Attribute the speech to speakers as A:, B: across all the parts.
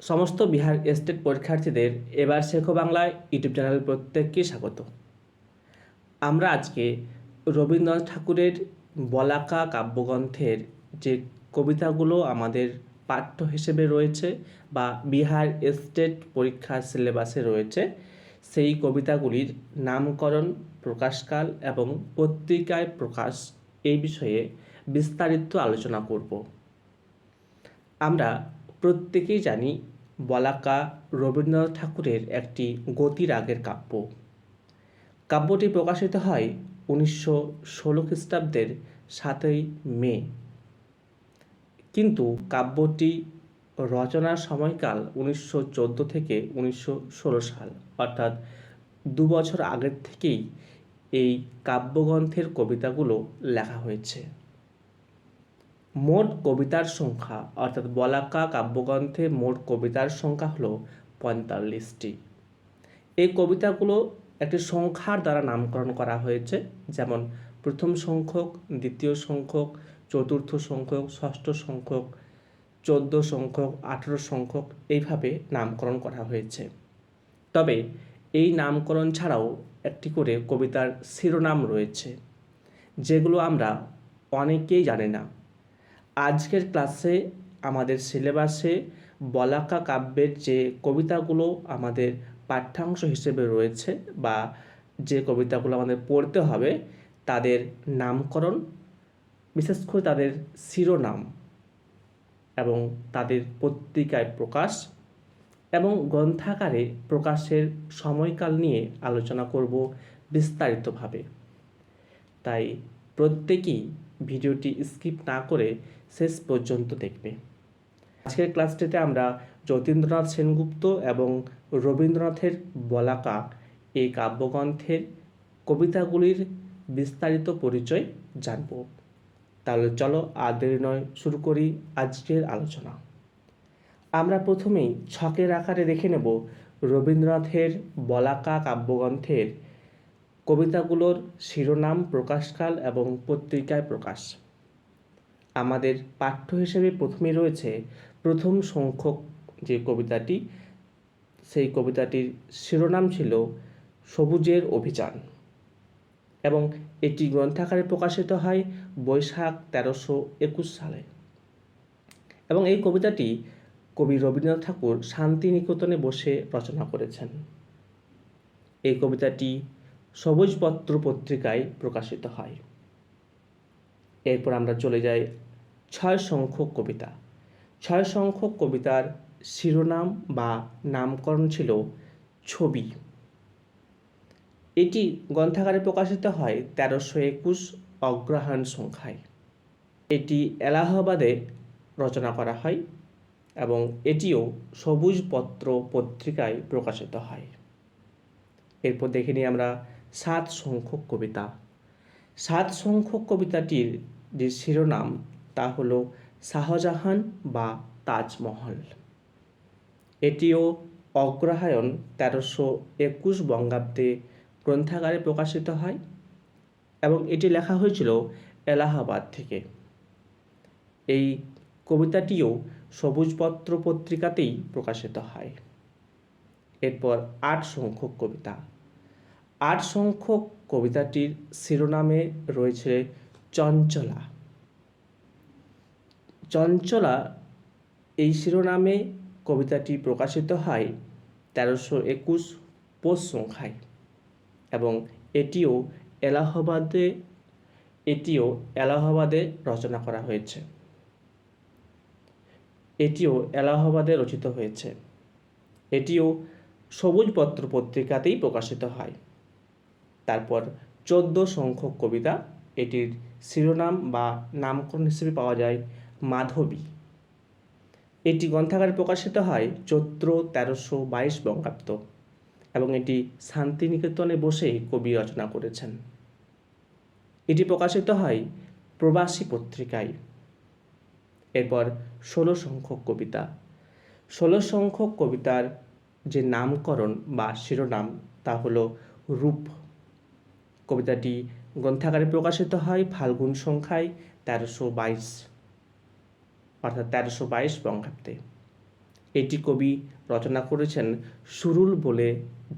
A: সমস্ত বিহার স্টেট পরীক্ষার্থীদের এবার শেখো বাংলায় ইউটিউব চ্যানেল প্রত্যেককে স্বাগত। আমরা আজকে রবীন্দ্রনাথ ঠাকুরের বলাকা কাব্যগ্রন্থের যে কবিতাগুলো আমাদের পাঠ্য হিসেবে রয়েছে বা বিহার স্টেট পরীক্ষার সিলেবাসে রয়েছে, সেই কবিতাগুলির নামকরণ, প্রকাশকাল এবং পত্রিকায় প্রকাশ এই বিষয়ে বিস্তারিত আলোচনা করব। আমরা প্রত্যেকেই জানি বলাকা রবীন্দ্রনাথ ঠাকুরের একটি গতিরাগের কাব্য। কাব্যটি প্রকাশিত হয় উনিশশো ষোলো খ্রিস্টাব্দের সাতই মে। কিন্তু কাব্যটি রচনার সময়কাল উনিশশো চোদ্দ থেকে উনিশশো ষোলো সাল, অর্থাৎ দু বছর আগের থেকেই এই কাব্যগ্রন্থের কবিতাগুলো লেখা হয়েছে। মোট কবিতার সংখ্যা, অর্থাৎ বলাকা কাব্যগ্রন্থে মোট কবিতার সংখ্যা হলো পঁয়তাল্লিশটি। এই কবিতাগুলো একটি সংখ্যার দ্বারা নামকরণ করা হয়েছে, যেমন প্রথম সংখ্যক, দ্বিতীয় সংখ্যক, চতুর্থ সংখ্যক, ষষ্ঠ সংখ্যক, চোদ্দ সংখ্যক, আঠেরো সংখ্যক এইভাবে নামকরণ করা হয়েছে। তবে এই নামকরণ ছাড়াও একটি করে কবিতার শিরোনাম রয়েছে, যেগুলো আমরা অনেকেই জানি না। আজকের ক্লাসে আমাদের সিলেবাসে বলাকা কাব্যের যে কবিতাগুলো আমাদের পাঠ্যাংশ হিসেবে রয়েছে বা যে কবিতাগুলো আমাদের পড়তে হবে, তাদের নামকরণ, বিশেষ করে তাদের শিরোনাম এবং তাদের পত্রিকায় প্রকাশ এবং গ্রন্থাকারে প্রকাশের সময়কাল নিয়ে আলোচনা করব বিস্তারিতভাবে। তাই প্রত্যেকেই ভিডিওটি স্কিপ না করে শেষ পর্যন্ত দেখবে। আজকের ক্লাসটিতে আমরা যতীন্দ্রনাথ সেনগুপ্ত এবং রবীন্দ্রনাথের বলাকা এই কাব্যগ্রন্থের কবিতাগুলির বিস্তারিত পরিচয় জানব। তাহলে চলো আর দেরি নয়, শুরু করি আজকের আলোচনা। আমরা প্রথমেই ছকের আকারে দেখে নেব রবীন্দ্রনাথের বলাকা কাব্যগ্রন্থের কবিতাগুলোর শিরোনাম প্রকাশকাল এবং পত্রিকায় প্রকাশ। আমাদের পাঠ্য হিসেবে প্রথমে রয়েছে প্রথম সংখ্যক যে কবিতাটি, সেই কবিতাটির শিরোনাম ছিল সবুজের অভিযান এবং এটি গ্রন্থাকারে প্রকাশিত হয় বৈশাখ তেরোশো একুশ সালে। এবং এই কবিতাটি কবি রবীন্দ্রনাথ ঠাকুর শান্তিনিকেতনে বসে রচনা করেছেন। এই কবিতাটি সবুজপত্র পত্রিকায় প্রকাশিত হয়। এরপর আমরা চলে যাই ছয় সংখ্যক কবিতা। ছয় সংখ্যক কবিতার শিরোনাম বা নামকরণ ছিল ছবি। এটি গ্রন্থাগারে প্রকাশিত হয় তেরোশো একুশ অগ্রহায়ণ সংখ্যায়। এটি এলাহাবাদে রচনা করা হয় এবং এটিও সবুজপত্র পত্রিকায় প্রকাশিত হয়। এরপর দেখে নিই আমরা সাত সংখ্যক কবিতা। সাত সংখ্যক কবিতাটির যে শিরোনাম, তা হল শাহজাহান বা তাজমহল। এটিও অগ্রহায়ণ তেরোশো একুশ বঙ্গাব্দে গ্রন্থাগারে প্রকাশিত হয় এবং এটি লেখা হয়েছিল এলাহাবাদ থেকে। এই কবিতাটিও সবুজপত্র পত্রিকাতেই প্রকাশিত হয়। এরপর আট সংখ্যক কবিতা। আট সংখ্যক কবিতাটির শিরোনামে রয়েছে চঞ্চলা। চঞ্চলা এই শিরোনামে কবিতাটি প্রকাশিত হয় তেরোশো একুশ পৌষ সংখ্যায় এবং এটিও এলাহাবাদে এটিও এলাহাবাদে রচনা করা হয়েছে। এটিও এলাহাবাদে রচিত হয়েছে। এটিও সবুজপত্র পত্রিকাতেই প্রকাশিত হয়। তারপর চোদ্দ সংখ্যক কবিতা, এটির শিরোনাম বা নামকরণ হিসেবে পাওয়া যায় মাধবী। এটি গ্রন্থাগারে প্রকাশিত হয় চৈত্র তেরোশো বাইশ বঙ্গাব্দ এবং এটি শান্তিনিকেতনে বসেই কবি রচনা করেছেন। এটি প্রকাশিত হয় প্রবাসী পত্রিকায়। এরপর ষোলো সংখ্যক কবিতা। ষোলো সংখ্যক কবিতার যে নামকরণ বা শিরোনাম তা হলো রূপ। কবিতাটি গ্রন্থাগারে প্রকাশিত হয় ফাল্গুন সংখ্যায় তেরোশো বাইশ, অর্থাৎ তেরোশো বাইশ বঙ্গাব্দে। এটি কবি রচনা করেছেন সুরুল বলে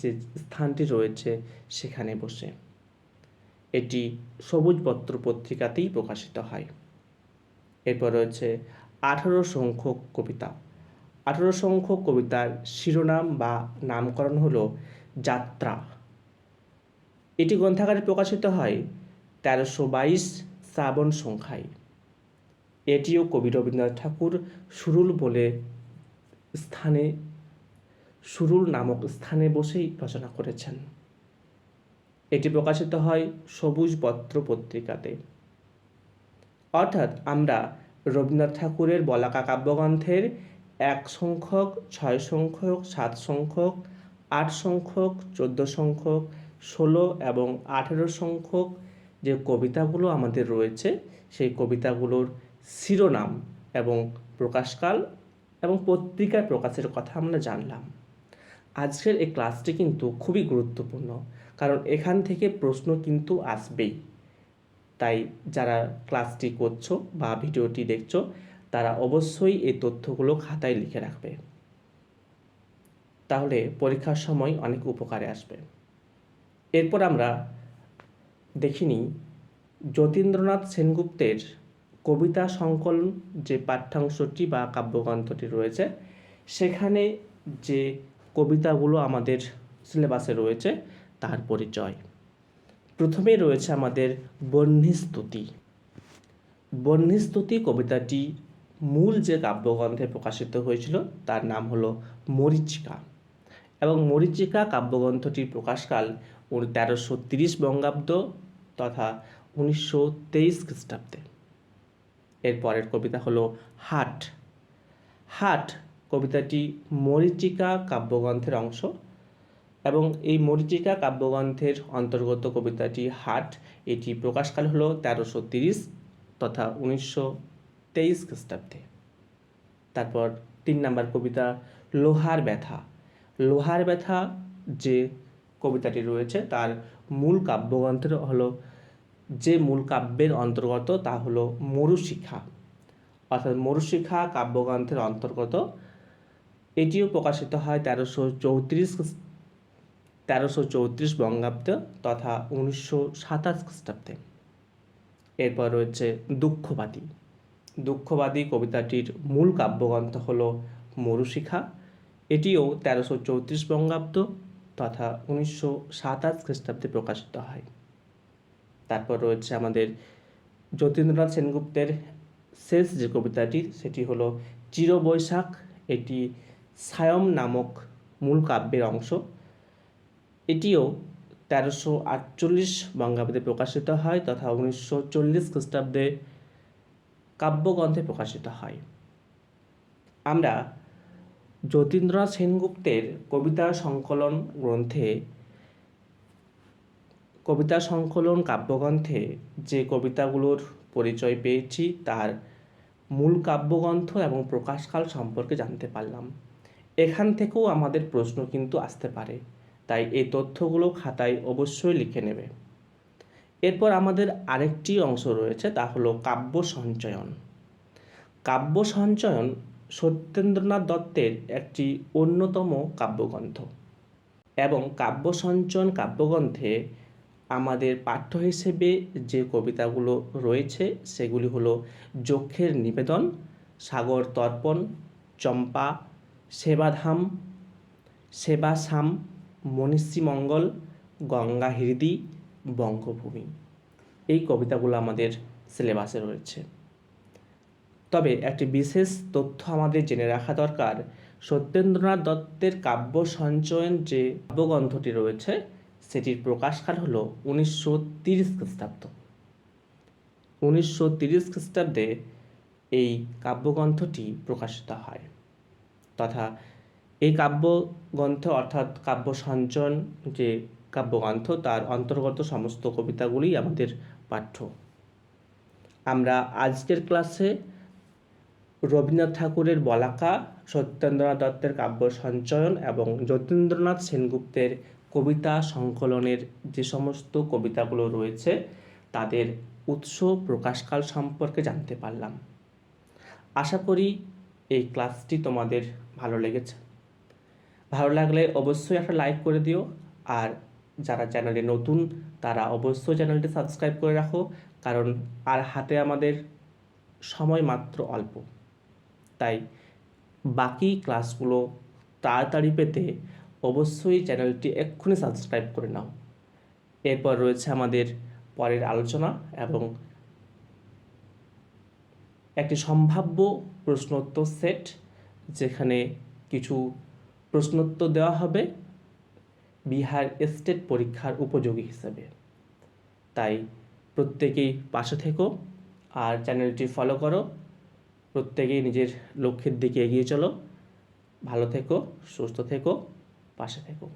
A: যে স্থানটি রয়েছে সেখানে বসে। এটি সবুজ পত্র পত্রিকাতেই প্রকাশিত হয়। এরপর রয়েছে আঠারো সংখ্যক কবিতা। আঠারো সংখ্যক কবিতার শিরোনাম বা নামকরণ হলো যাত্রা। এটি গ্রন্থাগারে প্রকাশিত হয় তেরোশো বাইশ শ্রাবণ সংখ্যায়। এটিও কবি রবীন্দ্রনাথ ঠাকুর সুরুল বলে স্থানে, সুরুল নামক স্থানে বসেই রচনা করেছেন। এটি প্রকাশিত হয় সবুজ পত্র পত্রিকাতে। অর্থাৎ আমরা রবীন্দ্রনাথ ঠাকুরের বলাকা কাব্যগ্রন্থের এক সংখ্যক, ছয় সংখ্যক, সাত সংখ্যক, আট সংখ্যক, চোদ্দ সংখ্যক ষোলো এবং আঠেরো সংখ্যক যে কবিতাগুলো আমাদের রয়েছে, সেই কবিতাগুলোর শিরোনাম এবং প্রকাশকাল এবং পত্রিকায় প্রকাশের কথা আমরা জানলাম। আজকের এই ক্লাসটি কিন্তু খুবই গুরুত্বপূর্ণ, কারণ এখান থেকে প্রশ্ন কিন্তু আসবেই। তাই যারা ক্লাসটি করছ বা ভিডিওটি দেখছ, তারা অবশ্যই এই তথ্যগুলো খাতায় লিখে রাখবে। তাহলে পরীক্ষার সময় অনেক উপকারে আসবে। এরপর আমরা দেখিনি যতীন্দ্রনাথ সেনগুপ্তের কবিতা সংকলন যে পাঠ্যাংশটি বা কাব্যগ্রন্থটি রয়েছে, সেখানে যে কবিতাগুলো আমাদের সিলেবাসে রয়েছে তার পরিচয়। প্রথমে রয়েছে আমাদের বহ্নিস্তুতি বহ্নিস্তুতি কবিতাটি মূল যে কাব্যগ্রন্থে প্রকাশিত হয়েছিল তার নাম হলো মরিচিকা। এবং মরিচিকা কাব্যগ্রন্থটির প্রকাশকাল তেরোশো তিরিশ বঙ্গাব্দ তথা উনিশশো তেইশ খ্রিস্টাব্দে। এর পরের কবিতা হলো হাট। হাট কবিতাটি মরিচিকা কাব্যগ্রন্থের অংশ এবং এই মরিচিকা কাব্যগ্রন্থের অন্তর্গত কবিতাটি হাট। এটি প্রকাশকাল হলো তেরোশো তিরিশ তথা উনিশশো তেইশ খ্রিস্টাব্দে। তারপর তিন নম্বর কবিতা, লোহার ব্যথা। লোহার ব্যথা যে কবিতাটি রয়েছে, তার মূল কাব্যগ্রন্থের হলো, যে মূল কাব্যের অন্তর্গত তা হলো মরুশিখা। অর্থাৎ মরুশিখা কাব্যগ্রন্থের অন্তর্গত। এটিও প্রকাশিত হয় তেরোশো চৌত্রিশ তেরোশো চৌত্রিশ বঙ্গাব্দ তথা উনিশশো সাতাশ খ্রিস্টাব্দে। এরপর রয়েছে দুঃখবাদী। দুঃখবাদী কবিতাটির মূল কাব্যগ্রন্থ হল মরুশিখা। এটিও তেরোশো চৌত্রিশ বঙ্গাব্দ তথা উনিশশো সাতাশ খ্রিস্টাব্দে প্রকাশিত হয়। তারপর রয়েছে আমাদের যতীন্দ্রনাথ সেনগুপ্তের শেষ যে কবিতাটি, সেটি হলো চিরবৈশাখ। এটি সায়ম নামক মূল কাব্যের অংশ। এটিও তেরোশো আটচল্লিশ বঙ্গাব্দে প্রকাশিত হয় তথা উনিশশো চল্লিশ খ্রিস্টাব্দে কাব্যগ্রন্থে প্রকাশিত হয়। আমরা যতীন্দ্রনাথ সেনগুপ্তের কবিতা সংকলন গ্রন্থে, কবিতা সংকলন কাব্যগ্রন্থে যে কবিতাগুলোর পরিচয় পেয়েছি, তার মূল কাব্যগ্রন্থ এবং প্রকাশকাল সম্পর্কে জানতে পারলাম। এখান থেকেও আমাদের প্রশ্ন কিন্তু আসতে পারে, তাই এই তথ্যগুলো খাতায় অবশ্যই লিখে নেবে। এরপর আমাদের আরেকটি অংশ রয়েছে, তা হলো কাব্য সঞ্চয়ন। কাব্য সঞ্চয়ন সত্যেন্দ্রনাথ দত্তের একটি অন্যতম কাব্যগ্রন্থ। এবং কাব্য সঞ্চয়ন কাব্যগ্রন্থে আমাদের পাঠ্য হিসেবে যে কবিতাগুলো রয়েছে, সেগুলি হলো যক্ষের নিবেদন, সাগর তর্পণ, চম্পা, সেবাধাম সেবাসাম মনীষীমঙ্গল গঙ্গা হৃদি বঙ্গভূমি। এই কবিতাগুলো আমাদের সিলেবাসে রয়েছে। তবে একটি বিশেষ তথ্য আমাদের জেনে রাখা দরকার। সত্যেন্দ্রনাথ দত্তের কাব্য সঞ্চয়ন যে কাব্যগ্রন্থটি রয়েছে, সেটির প্রকাশকাল হল উনিশশো তিরিশ খ্রিস্টাব্দ। উনিশশো তিরিশ খ্রিস্টাব্দে এই কাব্যগ্রন্থটি প্রকাশিত হয় তথা এই কাব্যগ্রন্থ অর্থাৎ কাব্য সঞ্চয়ন যে কাব্যগ্রন্থ, তার অন্তর্গত সমস্ত কবিতাগুলি আমাদের পাঠ্য। আমরা আজকের ক্লাসে রবীন্দ্রনাথ ঠাকুরের বলাকা, সত্যেন্দ্রনাথ দত্তের কাব্য সঞ্চয়ন এবং যতীন্দ্রনাথ সেনগুপ্তের কবিতা সংকলনের যে সমস্ত কবিতাগুলো রয়েছে, তাদের উৎস প্রকাশকাল সম্পর্কে জানতে পারলাম। আশা করি এই ক্লাসটি তোমাদের ভালো লেগেছে। ভালো লাগলে অবশ্যই একটা লাইক করে দিও, আর যারা চ্যানেলে নতুন, তারা অবশ্যই চ্যানেলটি সাবস্ক্রাইব করে রাখো, কারণ আর হাতে আমাদের সময় মাত্র অল্প। তাই বাকি ক্লাসগুলো তাড়াতাড়ি পেতে অবশ্যই চ্যানেলটি এক্ষুনি সাবস্ক্রাইব করে নাও। এরপর রয়েছে আমাদের পরের আলোচনা এবং একটি সম্ভাব্য প্রশ্নোত্তর সেট, যেখানে কিছু প্রশ্নোত্তর দেওয়া হবে বিহার স্টেট পরীক্ষার উপযোগী হিসেবে। তাই প্রত্যেকেই পাশে থেকো আর চ্যানেলটি ফলো করো। প্রত্যেকেই নিজের লক্ষ্যের দিকে এগিয়ে চলো। ভালো থেকো সুস্থ থেকো পাশে থেকো।